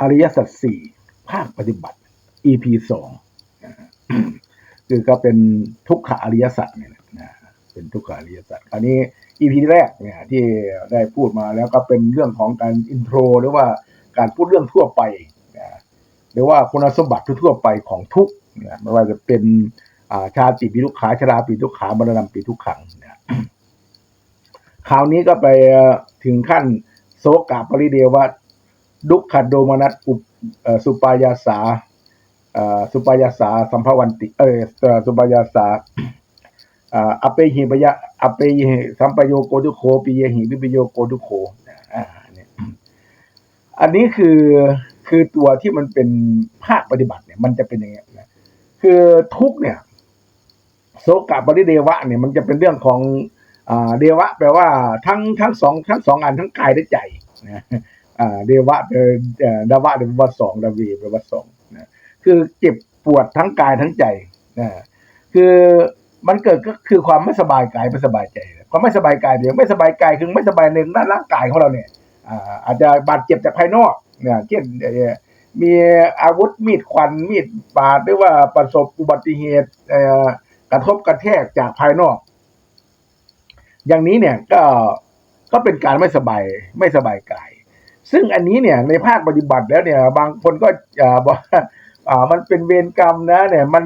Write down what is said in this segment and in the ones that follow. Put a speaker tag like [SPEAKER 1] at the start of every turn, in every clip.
[SPEAKER 1] อริยสัจสี่ภาคปฏิบัติ EP สองคือก็เป็นทุกขอริยสัจเนี่ยนะเป็นทุกขอริยสัจคราวนี้ EP แรกเนี่ยที่ได้พูดมาแล้วก็เป็นเรื่องของการอินโทรหรือว่าการพูดเรื่องทั่วไปนะหรือว่าคุณสมบัติทั่วไปของทุกนะไม่ว่าจะเป็นาชาติปีทุกขาชราปีทุกขามรณะปีทุกขังนะคราวนี้ก็ไปถึงขั้นโสกาปริเดวะ ดุขโดมนัสอุปสุปายาสาสุปายาสาสัมภวันติ เออสุปายาสาอเปหิปยะอเปหิสัมปโยโกทุโคปิเยหิวิปโยโกทุโคอันนี้คือคือตัวที่มันเป็นภาคปฏิบัติเนี่ย มันจะเป็นอย่างเงี้ยนะคือทุกเนี่ยโสกะปริเดวะเนี่ยมันจะเป็นเรื่องของอเดวะ แปลว่าทั้งทั้งสองทั้งสองอันทั้งกายและใจนะ เดวะเอ่อเดาวะแปลว่าสองดาวีแปลว่าสองนะคือเจ็บปวดทั้งกายทั้งใจนะคือมันเกิดก็คือความไม่สบายกายไม่สบายใจความไม่สบายกายเดี๋ยวไม่สบายกายคือไม่สบายในด้านร่างกายของเราเนี่ยอ่าอาจจะบาดเจ็บจากภายนอกเนี่ยเช่นมีอาวุธมีดควันมีดบาดหรือว่าประสบอุบัติเหตุกระทบกระแทกจากภายนอก อย่างนี้เนี่ยก็ก็เป็นการไม่สบายไม่สบายกาย ซึ่งอันนี้เนี่ยในภาคปฏิบัติแล้วเนี่ย บางคนก็บอกว่าอ่ามันเป็นเวรกรรมนะเนี่ยมัน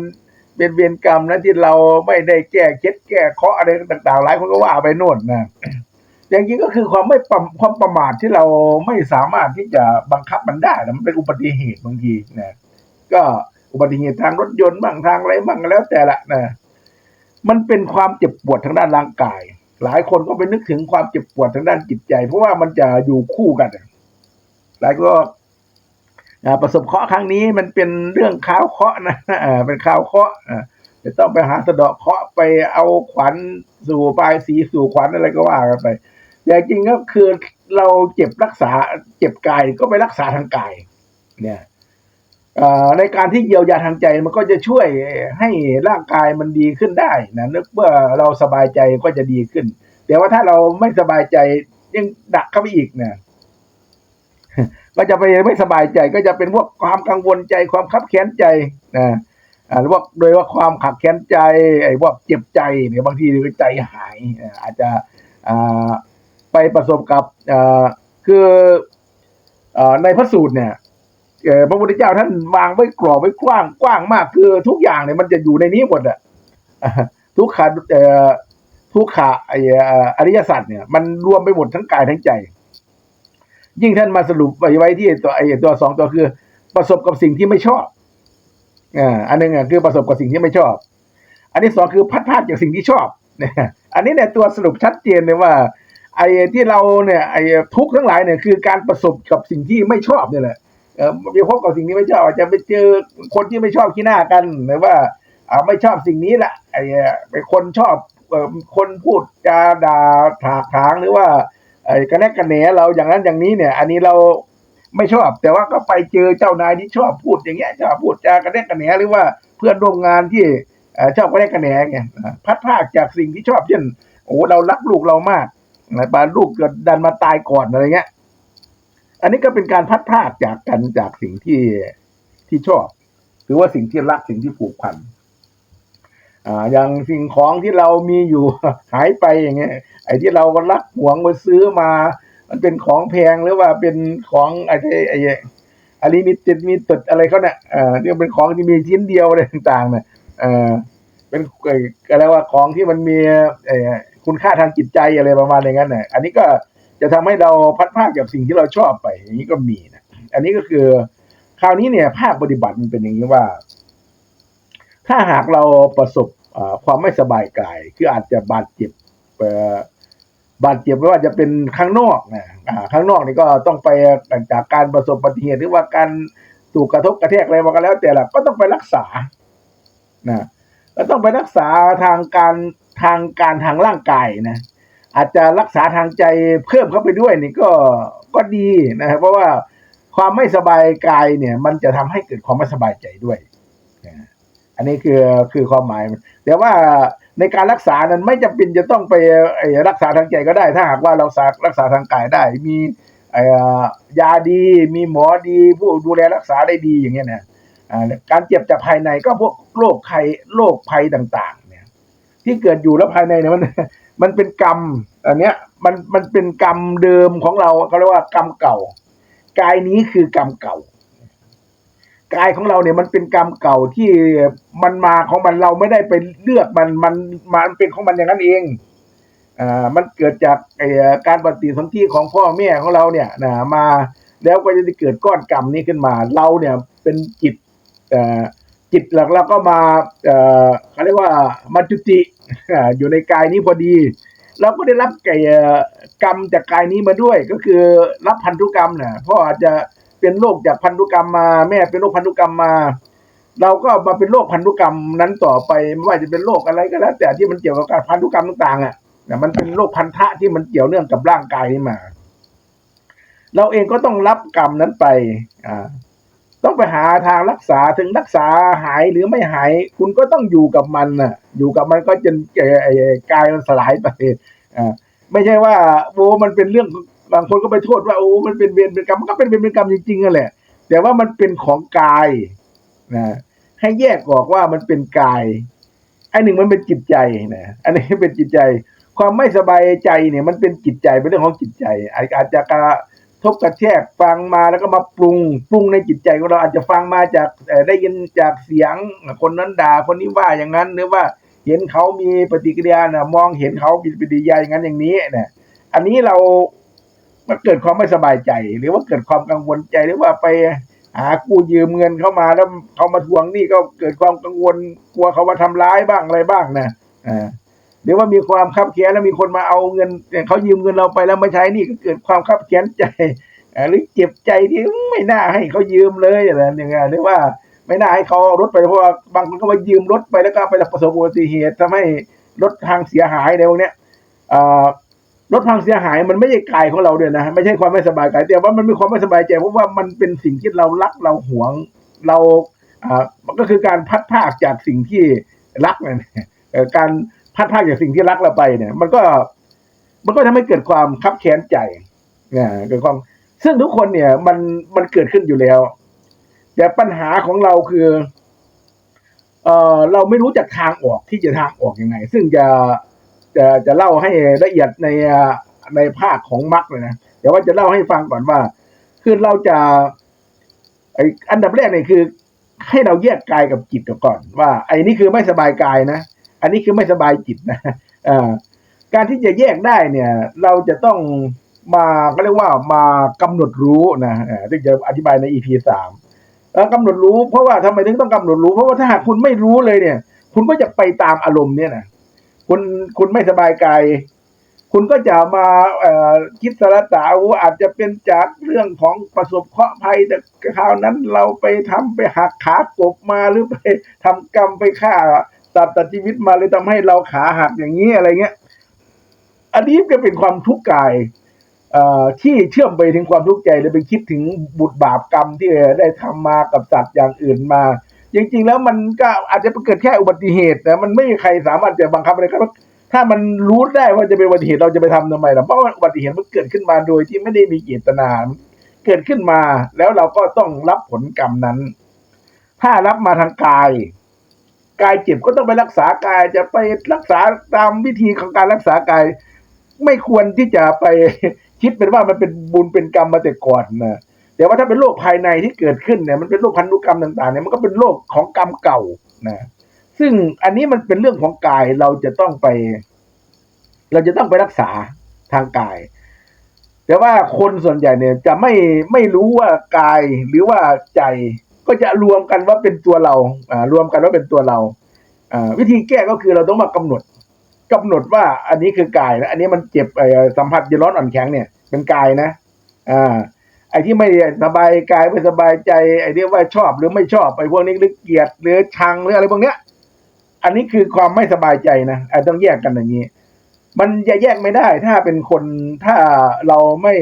[SPEAKER 1] เป็นเวรกรรมนะที่เราไม่ได้แก้เคล็ดแก้เคาะอะไรต่างๆหลายคนก็ว่าไปโน่นนะอย่างจริงก็คือความไม่ประความประมาทที่เราไม่สามารถที่จะบังคับมันได้นะมันเป็นอุบัติเหตุบางทีนะก็อุบัติเหตุทางรถยนต์บ้างทางอะไรบ้างแล้วแต่ละนะมันเป็นความเจ็บปวดทางด้านร่างกาย หลายคนก็ไปนึกถึงความเจ็บปวดทางด้านจิตใจ เพราะว่ามันจะอยู่คู่กัน หลายก็อ่าประสบเคราะห์ครั้งนี้มันเป็นเรื่องข้าวเคราะห์นะอ่าเป็นข้าวเคราะห์อ่าจะต้องไปหาสะเดาะเคราะห์ไปเอาขวัญสู่ปลายสีสู่ขวัญอะไรก็ว่ากันไปแต่จริงก็คือเราเจ็บรักษาเจ็บกายก็ไปรักษาทางกาย เนี่ยอ่อในการที่เยียวยาทางใจมันก็จะช่วยให้ร่างกายมันดีขึ้นได้นะนึกว่าเราสบายใจก็จะดีขึ้น แต่ว่าถ้าเราไม่สบายใจยังดักเข้าไปอีกเนี่ย ก็จะไปไม่สบายใจก็จะเป็นพวกความกังวลใจความคับแค้นใจนะหรือว่าโดยว่าความขับแค้นใจไอ้พวกเจ็บใจเนี่ยบางทีใจหายอาจจะไปประสบกับคือในพระสูตรเนี่ยพระพุทธเจ้าท่านวางไว้กรอบไว้กว้างกว้างมากคือทุกอย่างเนี่ยมันจะอยู่ในนี้หมดอะทุกขาทุกขาอริยสัจเนี่ยมันรวมไปหมดทั้งกายทั้งใจ ยิ่งท่านมาสรุปไว้ไว้ที่ตัวไอ้ตัวสองตัวคือ ประสบกับสิ่งที่ไม่ชอบอ่าอันหนึงอะคือประสบกับสิ่งที่ไม่ชอบ อันที่สองคือพัดพลาดจากสิ่งที่ชอบเนี่ยอันนี้เนี่ยตัวสรุปชัดเจนเลยว่า ไอ้ที่เราเนี่ยไอ้ทุกข์ทั้งหลายเนี่ยคือการประสบกับสิ่งที่ไม่ชอบเนี่ยแหละเออไปพบกับสิ่งนี้ไม่ชอบอาจจะไปเจอคนที่ไม่ชอบขี้หน้ากันหรือว่าอ่าไม่ชอบสิ่งนี้แหละไอ้เอ่อเป็นคนชอบเอ่อคนพูดจาด่าถากถางหรือว่า ไอ้กระแนกกระแหนเราอย่างนั้นอย่างนี้เนี่ย อันนี้เราไม่ชอบ แต่ว่าก็ไปเจอเจ้านายที่ชอบพูดอย่างเงี้ยชอบพูดจากระแนกกระแหนหรือว่าเพื่อนร่วมงานที่ชอบกระแนกกระแหนไงพัดพรากจากสิ่งที่ชอบเช่นโอ้เรารักลูกเรามากนะบาลูกเกิดดันมาตายก่อนอะไรเงี้ย อันนี้ก็เป็นการพัดพรากจากกันจากสิ่งที่ที่ชอบ หรือว่าสิ่งที่รักสิ่งที่ผูกพัน อ่าอย่างสิ่งของที่เรามีอยู่หายไปอย่างเงี้ย ไอ้ที่เราก็รักหวงไปซื้อมา มันเป็นของแพงหรือว่าเป็นของไอ้ที่ไอ้อลิมิตมีตดอะไรเขาเนี่ยเอ่อที่ยเป็นของที่มีชิ้นเดียวอะไรต่างๆเนี่ยเอ่อเป็นอะไรว่าของที่มันมีเอ่อคุณค่าทางจิตใจอะไรประมาณอย่างนั้นเนี่ยอันนี้ก็จะทำให้เราพัดภาคจากสิ่งที่เราชอบไป อย่างนี้ก็มีนะ อันนี้ก็คือคราวนี้เนี่ยภาคปฏิบัติมันเป็นอย่างนี้ว่า ถ้าหากเราประสบความไม่สบายกาย คืออาจจะบาดเจ็บบาดเจ็บไม่ว่าจะเป็นข้างนอกนะข้างนอกนี่ก็ต้องไปจากการประสบอุบัติเหตุหรือว่าการถูกกระทบกระแทกอะไรมาก็แล้ว แต่ละก็ต้องไปรักษานะก็ต้องไปรักษาทางการทางการทางร่างกายนะอาจจะรักษาทางใจเพิ่มเข้าไปด้วยนี่ก็ก็ดีนะครับเพราะว่าความไม่สบายกายเนี่ย มันจะทำให้เกิดความไม่สบายใจด้วย อันนี้คือคือความหมาย แต่ว่าในการรักษานั้นไม่จำเป็นจะต้องไปรักษาทางใจก็ได้ ถ้าหากว่าเรารักษารักษาทางกายได้ มียาดี มีหมอดี ผู้ดูแลรักษาได้ดีอย่างเงี้ยนะอ่าการเจ็บจากภายในก็พวกโรคภัยโรคภัยต่างๆ เนี่ย ที่เกิดอยู่แล้วภายในเนี่ยมันมันเป็นกรรมอันเนี้ยมันมันเป็นกรรมเดิมของเราเขาเรียกว่ากรรมเก่ากายนี้คือกรรมเก่า กายของเราเนี่ยมันเป็นกรรมเก่าที่มันมาของมันเราไม่ได้ไปเลือกมันมันมันเป็นของมันอย่างนั้นเองอ่ามันเกิดจากการปฏิสนธิของพ่อแม่ของเราเนี่ยนะมาแล้วก็จะได้เกิดก้อนกรรมนี้ขึ้นมา เราเนี่ยเป็นจิตจิตหลักแล้วก็มาเอ่อเขาเรียกว่ามาจุติอยู่ในกายนี้พอดี เราก็ได้รับไก่กรรมจากกายนี้มาด้วย ก็คือรับพันธุกรรมเนี่ยพ่ออาจจะ เป็นโรคจากพันธุกรรมมา แม่เป็นโรคพันธุกรรมมา เราก็มาเป็นโรคพันธุกรรมนั้นต่อไปไม่ว่าจะเป็นโรคอะไรก็แล้ว แต่ที่มันเกี่ยวกับการพันธุกรรมต่างๆอะมันเป็นโรคพันธะที่มันเกี่ยวเนื่องกับร่างกายนี้มา เราเองก็ต้องรับกรรมนั้นไป อ่า ต้องไปหาทางรักษาถึงรักษาหายหรือไม่หาย คุณก็ต้องอยู่กับมันน่ะ อยู่กับมันก็จนเอ่กายมันสลายไปอ่าไม่ใช่ว่าโอ้มันเป็นเรื่อง บางคนก็ไปโทษว่าโอ้มันเป็นเวรเป็นกรรมมันก็เป็นเวรเป็นกรรมจริงๆนั่นแหละ แต่ว่ามันเป็นของกายนะให้แยกออกว่ามันเป็นกายไอ้หนึ่งมันเป็นจิตใจนะอันนี้เป็นจิตใจ ความไม่สบายใจเนี่ยมันเป็นจิตใจเป็นเรื่องของจิตใจ อาจจะกระทบกระแทกฟังมาแล้วก็มาปรุงปรุงในจิตใจของเราอาจจะฟังมาจากได้ยินจากเสียง คนนั้นด่าคนนี้ว่าอย่างนั้นหรือว่าเห็นเขามีปฏิกิริยานะมองเห็นเขามีปฏิกิริยาอย่างนั้นอย่างนี้เนี่ยอันนี้เรา มันเกิดความไม่สบายใจ หรือว่าเกิดความกังวลใจหรือว่าไปหากู้ยืมเงินเข้ามาแล้วเขามาทวงนี้ก็เกิดความกังวลกลัวเขามาทำร้ายบ้างอะไรบ้างนะอ่าหรือว่ามีความคับแค้นแล้วมีคนมาเอาเงินเขายืมเงินเราไปแล้วมาใช้นี่ก็เกิดความคับแค้นใจหรือเจ็บใจที่ไม่น่าให้เขายืมเลยอะไรอย่างเงี้ยหรือว่าไม่น่าให้เขารถไปเพราะว่าบางคนก็มายืมรถไปแล้วก็ไปประสบอุบัติเหตุทำให้รถทางเสียหายในพวกเนี้ยอ่า รถพังเสียหายมันไม่ใช่กายของเราด้วยนะไม่ใช่ความไม่สบายกายแต่ว่ามันมีความไม่สบายใจเพราะว่ามันเป็นสิ่งที่เรารักเราหวงเราอ่ามันก็คือการพัดพรากจากสิ่งที่รักเนี่ยการพัดพรากจากสิ่งที่รักเราไปเนี่ย มันก็มันก็ทำให้เกิดความคับแค้นใจเนี่ยเกิดความซึ่งทุกคนเนี่ย มันมันเกิดขึ้นอยู่แล้ว แต่ปัญหาของเราคือ เออเราไม่รู้จักทางออกที่จะทางออกยังไง ซึ่งจะ จะจะเล่าให้ละเอียดในในภาคของมรรคเลยนะแต่ว่าจะเล่าให้ฟังก่อนว่า คือเราจะไออันดับแรกเนี่ยคือ ให้เราแยกกายกับจิตก่อน ว่า ไอ้นี่คือไม่สบายกายนะ อันนี้คือไม่สบายจิตนะอ่าการที่จะแยกได้เนี่ย เราจะต้องมาก็เรียกว่ามากำหนดรู้นะอ่าที่จะอธิบายใน EP สามกำหนดรู้เพราะว่าทำไมถึงต้องกำหนดรู้ เพราะว่าถ้าหากคุณไม่รู้เลยเนี่ย คุณก็จะไปตามอารมณ์เนี่ยนะ คุณคุณไม่สบายกายคุณก็จะมาเอ่อคิดสารตาว่าอาจจะเป็นจากเรื่องของประสบเคราะห์ภัย แต่คราวนั้นเราไปทำไปหักขากบมาหรือไปทำกรรมไปฆ่าสัตว์ตัดชีวิตมาเลยทำให้เราขาหักอย่างนี้อะไรเงี้ย อันนี้ก็เป็นความทุกข์กายที่เชื่อมไปถึงความทุกข์ใจเลยไปคิดถึงบุญบาปกรรมที่ได้ทำมากับสัตว์อย่างอื่นมา จริง ๆ แล้วมันก็อาจจะเกิดแค่อุบัติเหตุนะมันไม่มีใครสามารถจะบังคับอะไรได้ถ้ามันรู้ได้ว่าจะเป็นอุบัติเหตุเราจะไปทำทำไมล่ะเพราะว่าอุบัติเหตุมันเกิดขึ้นมาโดยที่ไม่ได้มีเจตนาเกิดขึ้นมาแล้วเราก็ต้องรับผลกรรมนั้น ถ้ารับมาทางกาย กายเจ็บก็ต้องไปรักษากายจะไปรักษาตามวิธีของการรักษากาย ไม่ควรที่จะไปคิดเป็นว่ามันเป็นบุญเป็นกรรมมาแต่ก่อนนะ แต่ว่าถ้าเป็นโรคภายในที่เกิดขึ้นเนี่ยมันเป็นโรคพันธุกรรมต่างๆเนี่ยมันก็เป็นโรคของกรรมเก่านะซึ่งอันนี้มันเป็นเรื่องของกายเราจะต้องไป เราจะต้องไปรักษาทางกาย แต่ว่าคนส่วนใหญ่เนี่ยจะไม่ไม่รู้ว่ากายหรือว่าใจก็จะรวมกันว่าเป็นตัวเราอ่ารวมกันว่าเป็นตัวเราอ่าวิธีแก้ก็คือเราต้องมากำหนดกำหนดว่าอันนี้คือกายนะอันนี้มันเจ็บไอ้สัมผัสเย็นร้อนอ่อนแข็งเนี่ยเป็นกายนะอ่า ไอ้ที่ไม่สบายกายไม่สบายใจ ไอ้เรียกว่าชอบหรือไม่ชอบไอ้พวกนี้หรือเกลียดหรือชังหรืออะไรพวกเนี้ย อันนี้คือความไม่สบายใจนะไอ้ต้องแยกกันอย่างนี้ มันจะแยกไม่ได้ถ้าเป็นคนถ้าเราไม่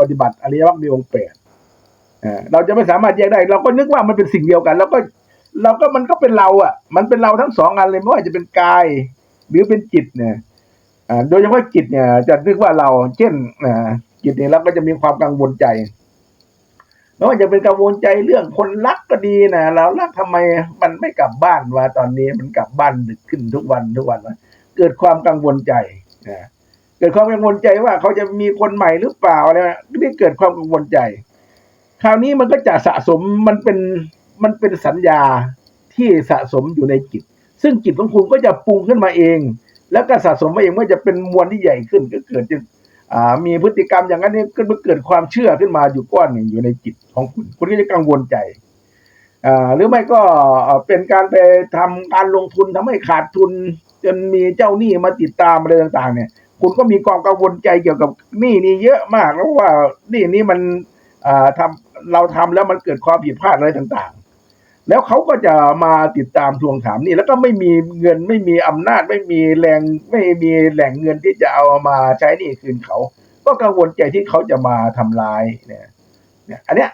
[SPEAKER 1] ปฏิบัติอริยมรรคมีองค์แปดเราจะไม่สามารถแยกได้ เราก็นึกว่ามันเป็นสิ่งเดียวกัน แล้วก็เราก็มันก็เป็นเราอะ มันเป็นเราทั้งสองอันเลยไม่ว่าจะเป็นกาย หรือเป็นจิตเนี่ยโดยเฉพาะจิตเนี่ย จะนึกว่าเรา เช่นอ จิตเนี่ยเราก็จะมีความกังวลใจไม่ว่าจะเป็นกังวลใจเรื่องคนรักก็ดีนะเรารักทำไมมันไม่กลับบ้านวะตอนนี้มันกลับบ้านดึกขึ้นทุกวันทุกวันวะเกิดความกังวลใจนะเกิดความกังวลใจว่าเขาจะมีคนใหม่หรือเปล่าอะไรนะนี่เกิดความกังวลใจ คราวนี้มันก็จะสะสมมันเป็นมันเป็นสัญญาที่สะสมอยู่ในจิต ซึ่งจิตของคุณก็จะปรุงขึ้นมาเอง แล้วก็สะสมมาเองว่าจะเป็นมวลที่ใหญ่ขึ้นก็เกิดจะ มีพฤติกรรมอย่างนั้นนี่ก็เกิดความเชื่อขึ้นมาอยู่ก้อนหนึ่งอยู่ในจิตของคุณ คุณก็จะกังวลใจอ่าหรือไม่ก็เป็นการไปทำการลงทุนทำให้ขาดทุน จนมีเจ้าหนี้มาติดตามอะไรต่าง ๆ เนี่ย คุณก็มีความกังวลใจเกี่ยวกับหนี้นี่เยอะมากแล้วว่าหนี้นี้มันอ่าทำเราทำแล้วมันเกิดความผิดพลาดอะไรต่าง ๆ แล้วเขาก็จะมาติดตามทวงถามนี่ แล้วก็ไม่มีเงินไม่มีอำนาจไม่มีแรงไม่มีแหล่งเงินที่จะเอามาใช้นี่คืนเขา ก็กังวลใจที่เขาจะมาทำร้ายเนี่ยเนี่ยอันเนี้ย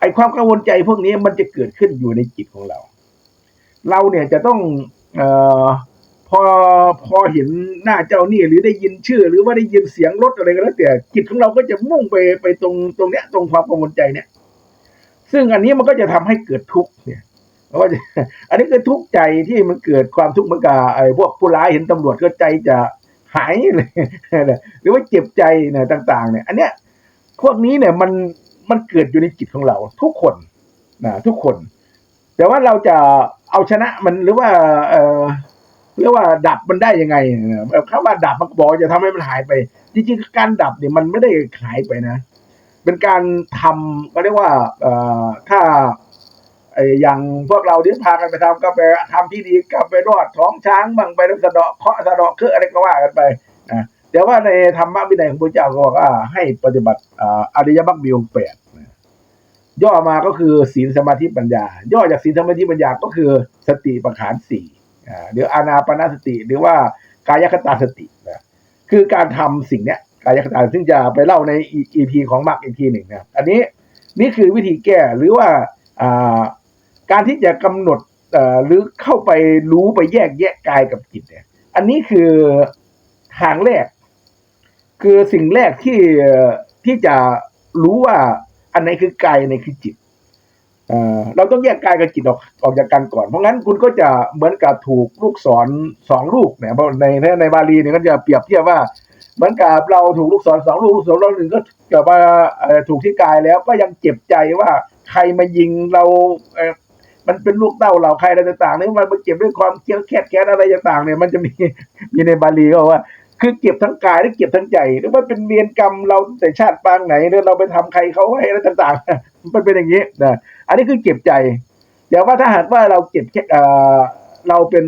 [SPEAKER 1] ไอความกังวลใจพวกนี้มันจะเกิดขึ้นอยู่ในจิตของเรา เราเนี่ยจะต้องเอ่อพอพอเห็นหน้าเจ้านี้หรือได้ยินชื่อ หรือว่าได้ยินเสียงรถอะไรก็แล้วแต่จิตของเราก็จะมุ่งไปไปตรงตรงเนี้ยตรงความกังวลใจเนี่ย ซึ่งอันนี้มันก็จะทำให้เกิดทุกข์เนี่ย อันนี้คือทุกข์ใจที่มันเกิดความทุกข์เหมันกับไอ้พวกผู้ร้ายเห็นตำรวจก็ใจจะหายเลยหรือว่าเจ็บใจเนี่ยต่าง ๆ เนี่ย อันเนี้ยพวกนี้เนี่ยมันมันเกิดอยู่ในจิตของเรา ทุกคนนะทุกคน แต่ว่าเราจะเอาชนะมันหรือว่า เออเรียกว่าดับมันได้ยังไงแบบคำว่าดับมันบอกจะทำให้มันหายไป จริงๆการดับเนี่ยมันไม่ได้หายไปนะ เป็นการทำก็เรียกว่า เอ่อถ้า อย่างพวกเราที่พากันไปทำก็ไปทำพิธีก็ไปรอดท้องช้างบ้างไปสะเดาะเคาะสะเดาะเครืออะไรก็ว่ากันไปนะแต่ว่าในธรรมะวินัยของพระเจ้าก็บอกว่าให้ปฏิบัติอาอริยมรรคมีองค์แปดย่อมาก็คือศีลสมาธิปัญญา ย่อจากศีลสมาธิปัญญาก็คือสติปัฏฐานสี่หรืออานาปนาสติ หรือว่ากายคตาสตินะคือการทำสิ่งเนี้ยกายคตาซึ่งจะไปเล่าใน EP ของมรรคอีกทีหนึ่งนะอันนี้นี่คือวิธีแก้หรือว่าอ่า การที่จะกำหนดหรือเข้าไปรู้ไปแยกแยะกายกับจิตเนี่ย อันนี้คือทางแรก คือสิ่งแรกที่ที่จะรู้ว่าอันไหนคือกายอันไหนคือจิตเราต้องแยกกายกับจิตออกออกจากกันก่อน เพราะงั้นคุณก็จะเหมือนกับถูกลูกศรสองลูกเนี่ยเพราะในในในบาลีเนี่ยก็จะเปรียบเทียบว่า เหมือนกับเราถูกลูกศรสองลูกลูกศรเราหนึ่งก็เกิดว่าถูกที่กายแล้วก็ยังเจ็บใจว่าใครมายิงเรา มันเป็นลูกเต้าเราใครอะไรต่างๆนี่มันมาเก็บด้วยความเคี้ยวแคดแค้นอะไรต่างๆเนี่ยมันจะมีมีในบาลีก็ว่า คือเก็บทั้งกายและเก็บทั้งใจหรือว่าเป็นเวียนกรรมเราแต่ชาติปางไหนหรือเราไปทำใครเขาให้อะไรต่างๆ มันเป็นอย่างนี้นะอันนี้คือเก็บใจเดี๋ยวว่าถ้าหากว่าเราเก็บแค่เอ่อเราเป็น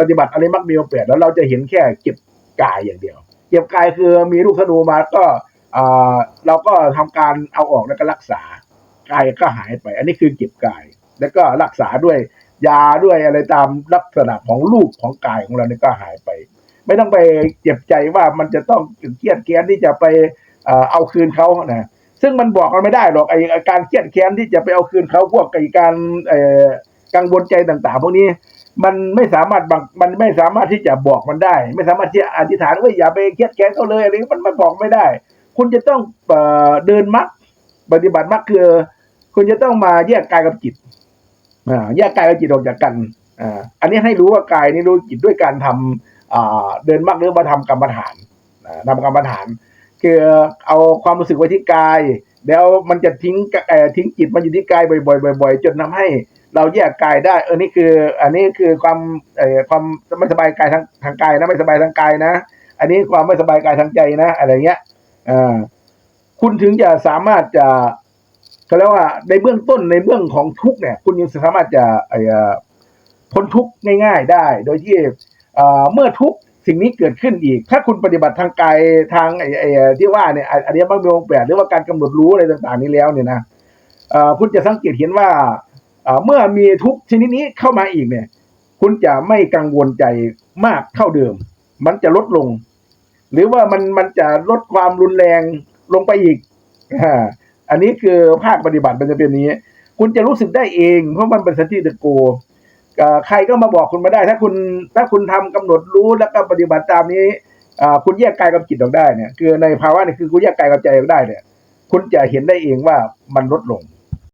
[SPEAKER 1] ปฏิบัติอะไรมักมีองแปดแล้วเราจะเห็นแค่เก็บกายอย่างเดียว เก็บกายคือมีลูกธนูมาก็อ่าเราก็ทำการเอาออกแล้วก็รักษากายก็หายไป อันนี้คือเก็บกาย แล้วก็รักษาด้วยยาด้วยอะไรตามลักษณะของรูปของกายของเราเนี่ยก็หายไป ไม่ต้องไปเจ็บใจว่ามันจะต้องเครียดแค้นที่จะไปเอาคืนเขานะซึ่งมันบอกกันไม่ได้หรอกไอ้อ้การเครียดแค้นที่จะไปเอาคืนเขาพวกไอ้การกังวลใจต่าง ๆ พวกนี้มันไม่สามารถบังมันไม่สามารถที่จะบอกมันได้ ไม่สามารถที่จะอธิษฐานว่าอย่าไปเครียดแค้นเขาเลยอะไรมันมันบอกไม่ได้ คุณจะต้องเดินมรรคปฏิบัติมรรคคือ คุณจะต้องมาแยกกายกับจิต แยกกายกับจิตออกจากกันอันนี้ให้รู้ว่ากายนี่รู้จิตด้วยการทำอ่าเดินมรรคหรือมาทำกรรมฐานทำกรรมฐาน คือเอาความรู้สึกไว้ที่กาย แล้วมันจะทิ้งทิ้งจิตมาอยู่ที่กายบ่อยๆบ่อยๆจนทำให้เราแยกกายได้ เออนี่คือ อันนี้คือความความไม่สบายกายทางทางกายนะไม่สบายทางกายนะ อันนี้ความไม่สบายกายทางใจนะ อะไรเงี้ยอคุณถึงจะสามารถจะ เขาเรียกว่าในเบื้องต้นในเบื้องของทุกเนี่ย คุณยังสามารถจะเอ่อพ้นทุกง่าย ๆได้ โดยที่เมื่อทุกสิ่งนี้เกิดขึ้นอีก ถ้าคุณปฏิบัติทางกายทางไอ้ไอ้ที่ว่าเนี่ยอันนี้บางมีองแปดหรือว่าการกำหนดรู้อะไรต่าง ๆ นี้แล้วเนี่ยนะคุณจะสังเกตเห็นว่าเมื่อมีทุกชนิดนี้เข้ามาอีกเนี่ย คุณจะไม่กังวลใจมากเท่าเดิม มันจะลดลง หรือว่ามันมันจะลดความรุนแรงลงไปอีก อันนี้คือภาคปฏิบัติมันจะเป็นอย่างนี้ คุณจะรู้สึกได้เอง เพราะมันเป็นสติตะโกใครก็มาบอกคุณมาได้ ถ้าคุณถ้าคุณทำกำหนดรู้แล้วก็ปฏิบัติตามนี้คุณแยกกายกับจิตออกได้เนี่ย คือในภาวะนี่คือคุณแยกกายกับใจออกได้เนี่ย คุณจะเห็นได้เองว่ามันลดลง